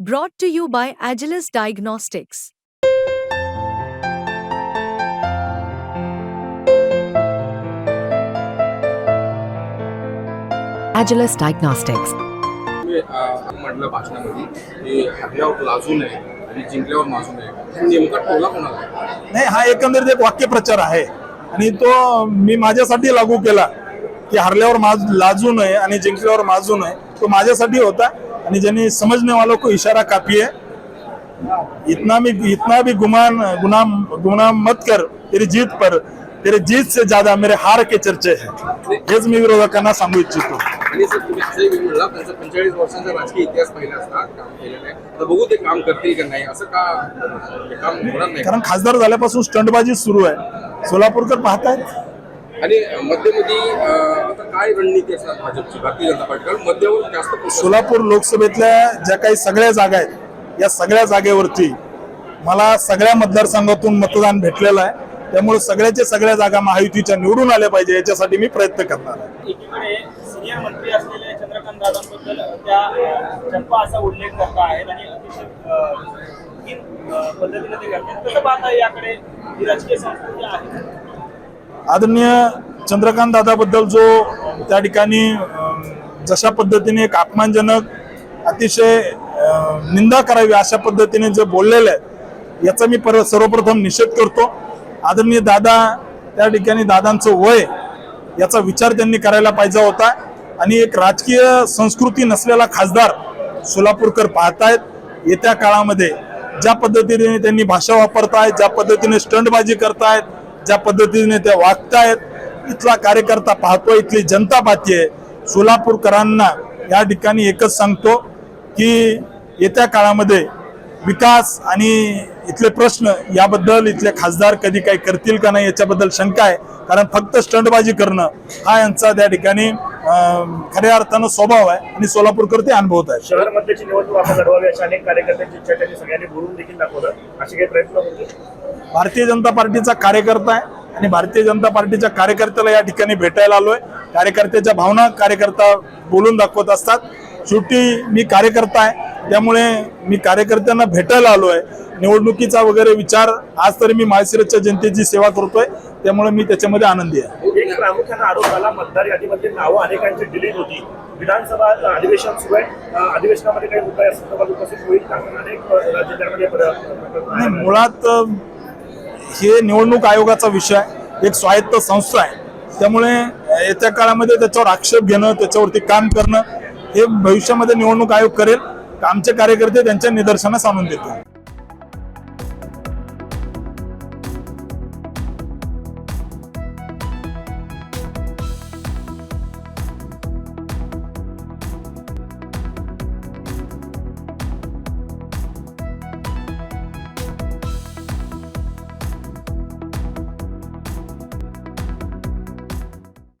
Brought to you by Agilus Diagnostics. Agilus Diagnostics. अ, म्हटलं भाषणामध्ये की हरल्यावर लाजू नये आणि जिंकल्यावर माजू नये नेमका टोला कोणाला आहे? नाही हा एकंदरीत एक वाक्यप्रचार आहे आणि तो मी माझ्यासाठी लागू केला की हरल्यावर माज लाजू नये आणि जिंकल्यावर माजू नये तो माझ्यासाठी होता आणि ज्यांनी समजने वालों को इशारा काफी है इतना भी इतना भी गुमान गुनाम गुनाम मत कर तेरी जीत पर तेरे जीत से ज्यादा मेरे हार के चर्चे है। हेच मी विरोधकांना सांगू इच्छितो. आणि सर तुम्ही असंही मी म्हणला त्यांचा पंचेचाळीस वर्षांचा राजकीय इतिहास पाहिला असता काम केलेलं आहे. आता बघू ते काम करतील का नाही असं का ते काम होणार नाही? कारण खासदार झाल्यापासून स्टंटबाजी सुरू आहे. सोलापूरकर पाहतायत? आणि मध्यमध्ये अ, आता काय रणनीती असणार भाजपची? भारतीय जनता पार्टी कारण मध्यावर जास्त सोलापूर लोकसभेतल्या ज्या काही सगळ्या जागा आहेत या सगळ्या जागेवरती मला सगळ्या मतदारसंघातून मतदान भेटलेलं आहे. त्यामुळे सगळ्याच्या सगळ्या जागा महायुतीच्या निवडून आल्या पाहिजे याच्यासाठी मी प्रयत्न करणार आहे. एकीकडे सिनियर मंत्री असलेले चंद्रकांत दादांबद्दल त्या चंपा असा उल्लेख करत आहेत आणि अतिशय पद्धतीने ते करतात. कसं पाहता याकडे? ही राजकीय संस्कृती आहे. आदरणीय चंद्रकांत दादाबद्दल जो त्या ठिकाणी जशा पद्धतीने एक अपमानजनक अतिशय निंदा करावी अशा पद्धतीने जे बोललेलं आहे याचा मी पर सर्वप्रथम निषेध करतो. आदरणीय दादा त्या ठिकाणी दादांचं वय याचा विचार त्यांनी करायला पाहिजे होता. आणि एक राजकीय संस्कृती नसलेला खासदार सोलापूरकर पाहतायत येत्या काळामध्ये ज्या पद्धतीने त्यांनी भाषा वापरतायत ज्या पद्धतीने स्टंटबाजी करतायत ज्या पद्धतीने ते वागतायत इथला कार्यकर्ता पाहतोय इथली जनता पाहतीये. सोलापूरकरांना या ठिकाणी एकच सांगतो की येत्या काळामध्ये विकास आणि इथले प्रश्न याबद्दल इथले खासदार कधी काही करतील का नाही याच्याबद्दल शंका आहे. कारण फक्त स्टंटबाजी करणं हा यांचा त्या ठिकाणी खऱ्या अर्थानं स्वभाव आहे आणि सोलापूरकर ते अनुभवत आहेत शहर निवडणूक आपण लढवावी अशी अनेक कार्यकर्त्यांची इच्छा त्यांनी सगळ्यांनी बोलून देखील दाखवलं. असे काही प्रयत्न होते भारतीय जनता पार्टीचा कार्यकर्ता आहे आणि भारतीय जनता पार्टीच्या कार्यकर्त्याला या ठिकाणी भेटायला आलोय. कार्यकर्त्याच्या भावना कार्यकर्ता बोलून दाखवत असतात. शेवटी मी कार्यकर्ता आहे त्यामुळे मी कार्यकर्त्यांना भेटायला आलोय. निवडणुकीचा वगैरे विचार आज तरी मी माळशिरसच्या जनतेची सेवा करतोय. त्यामुळे मी त्याच्यामध्ये आनंदी आहे. एक प्रामुख्याने आरोप झाला. मतदार यादीमध्ये नावं अनेकांची डिलीट होती. विधानसभा अधिवेशन सुरू आहे अधिवेशनामध्ये काही मुद्दा या संदर्भात उपस्थित होईल. का अनेक जिल्ह्यांमध्ये मुळात हे निवडणूक आयोगाचा विषय आहे. एक स्वायत्त संस्था आहे. त्यामुळे येत्या काळामध्ये त्याच्यावर आक्षेप घेणं त्याच्यावरती काम करणं हे भविष्यामध्ये निवडणूक आयोग करेल. आमचे कार्यकर्ते त्यांच्या निदर्शनास आणून देतील.